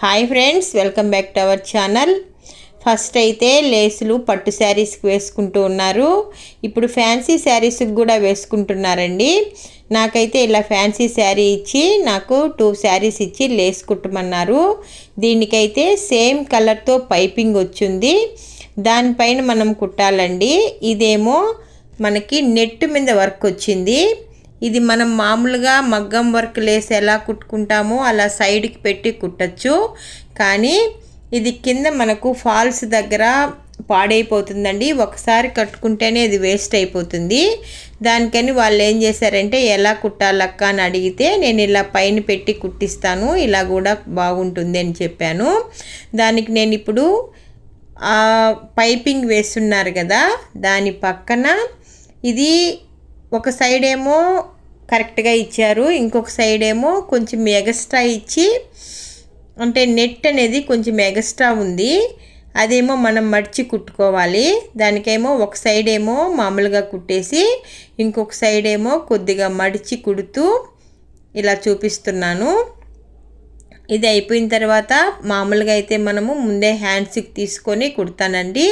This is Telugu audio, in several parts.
Hi friends welcome back to our channel. First అయితే లేసులు పట్టు శారీస్కి వేసుకుంటూ ఉన్నారు. ఇప్పుడు ఫ్యాన్సీ శారీస్కి కూడా వేసుకుంటున్నారండి. నాకైతే ఇలా ఫ్యాన్సీ శారీ ఇచ్చి నాకు టూ శారీస్ ఇచ్చి లేస్ కుట్టమన్నారు. దీనికైతే సేమ్ కలర్తో పైపింగ్ వచ్చింది. దానిపైన మనం కుట్టాలండి. ఇదేమో మనకి నెట్ మీద వర్క్ వచ్చింది. ఇది మనం మామూలుగా మగ్గం వర్క్ లేసి ఎలా కుట్టుకుంటామో అలా సైడ్కి పెట్టి కుట్టచ్చు. కానీ ఇది కింద మనకు ఫాల్స్ దగ్గర పాడైపోతుందండి. ఒకసారి కట్టుకుంటేనే ఇది వేస్ట్ అయిపోతుంది. దానికని వాళ్ళు ఏం చేశారంటే ఎలా కుట్టాలక్క అని అడిగితే నేను ఇలా పైన పెట్టి కుట్టిస్తాను ఇలా కూడా బాగుంటుంది అని చెప్పాను. దానికి నేను ఇప్పుడు పైపింగ్ వేస్తున్నారు కదా దాని పక్కన ఇది ఒక సైడ్ ఏమో కరెక్ట్గా ఇచ్చారు ఇంకొక సైడ్ ఏమో కొంచెం మెగస్ట్రా ఇచ్చి అంటే నెట్ అనేది కొంచెం ఎగస్ట్రా ఉంది. అదేమో మనం మడిచి కుట్టుకోవాలి. దానికేమో ఒక సైడ్ ఏమో మామూలుగా కుట్టేసి ఇంకొక సైడ్ ఏమో కొద్దిగా మడిచి కుడుతూ ఇలా చూపిస్తున్నాను. ఇది అయిపోయిన తర్వాత మామూలుగా అయితే మనము ముందే హ్యాండ్స్కి తీసుకొని కుడతానండి.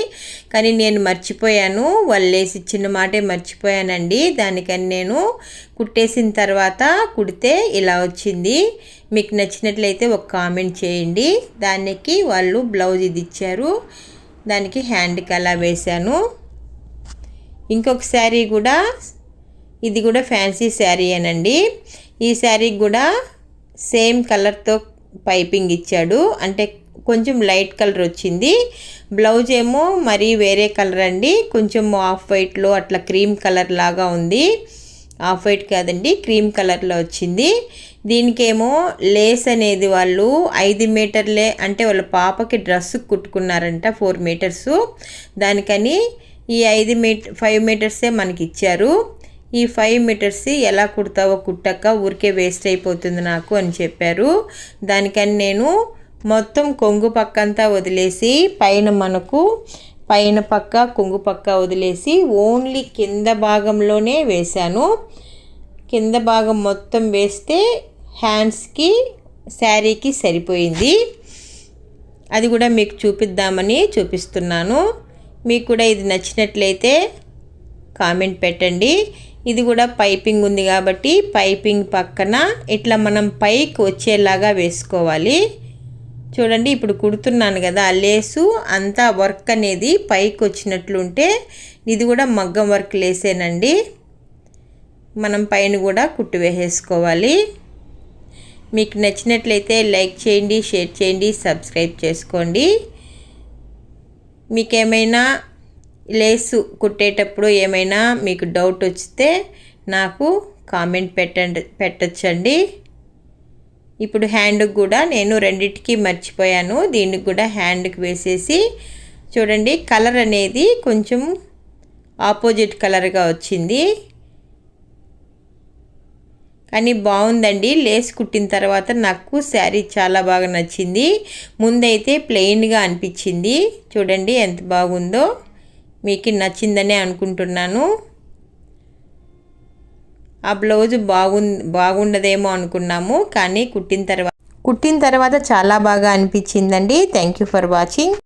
కానీ నేను మర్చిపోయాను. వాళ్ళు వేసి ఇచ్చిన మాటే మర్చిపోయానండి. దానికని నేను కుట్టేసిన తర్వాత కుడితే ఇలా వచ్చింది. మీకు నచ్చినట్లయితే ఒక కామెంట్ చేయండి. దానికి వాళ్ళు బ్లౌజ్ ఇది ఇచ్చారు. దానికి హ్యాండ్కి అలా వేశాను. ఇంకొక శారీ కూడా ఇది కూడా ఫ్యాన్సీ శారీ అనండి ఈ శారీ కూడా సేమ్ కలర్తో పైపింగ్ ఇచ్చాడు. అంటే కొంచెం లైట్ కలర్ వచ్చింది. బ్లౌజ్ ఏమో మరీ వేరే కలర్ అండి. కొంచెం ఆఫ్ వైట్లో అట్లా క్రీమ్ కలర్ లాగా ఉంది. ఆఫ్ వైట్ కాదండి క్రీమ్ కలర్లో వచ్చింది. దీనికేమో లేస్ అనేది వాళ్ళు ఐదు మీటర్లే అంటే వాళ్ళ పాపకి డ్రెస్ కుట్టుకున్నారంట ఫోర్ మీటర్సు. దానికని ఈ ఐదు మీటర్ ఫైవ్ మీటర్సే మనకి ఇచ్చారు ఈ ఫైవ్ మీటర్స్ ఎలా కుడతావో కుట్టక ఊరికే వేస్ట్ అయిపోతుంది నాకు అని చెప్పారు. దానికని నేను మొత్తం కొంగు పక్క అంతా వదిలేసి పైన మనకు పైన పక్క కొంగు పక్క వదిలేసి ఓన్లీ కింద భాగంలోనే వేశాను. కింద భాగం మొత్తం వేస్తే హ్యాండ్స్కి శారీకి సరిపోయింది. అది కూడా మీకు చూపిద్దామని చూపిస్తున్నాను. మీకు కూడా ఇది నచ్చినట్లయితే కామెంట్ పెట్టండి. ఇది కూడా పైపింగ్ ఉంది కాబట్టి పైపింగ్ పక్కన ఇట్లా మనం పైకి వచ్చేలాగా వేసుకోవాలి. చూడండి ఇప్పుడు కుడుతున్నాను కదా ఆ లేసు అంతా వర్క్ అనేది పైకి వచ్చినట్లుంటే ఇది కూడా మగ్గం వర్క్ లేసేనండి. మనం పైన కూడా కుట్టు వేసేసుకోవాలి. మీకు నచ్చినట్లయితే లైక్ చేయండి షేర్ చేయండి సబ్స్క్రైబ్ చేసుకోండి. మీకేమైనా లేసు కుట్టేటప్పుడు ఏమైనా మీకు డౌట్ వస్తే నాకు కామెంట్ పెట్టండి పెట్టచ్చండి. ఇప్పుడు హ్యాండ్కి కూడా నేను రెండింటికి మర్చిపోయాను. దీనికి కూడా హ్యాండ్కి వేసేసి చూడండి కలర్ అనేది కొంచెం ఆపోజిట్ కలర్గా వచ్చింది. కానీ బాగుందండి. లేస్ కుట్టిన తర్వాత నాకు శారీ చాలా బాగా నచ్చింది. ముందైతే ప్లెయిన్గా అనిపించింది. చూడండి ఎంత బాగుందో. మీకు నచ్చిందనే అనుకుంటున్నాను. ఆ బ్లౌజ్ బాగు బాగుండదేమో అనుకున్నాము కానీ కుట్టిన తర్వాత కుట్టిన తర్వాత చాలా బాగా అనిపించిందండి. Thank you for watching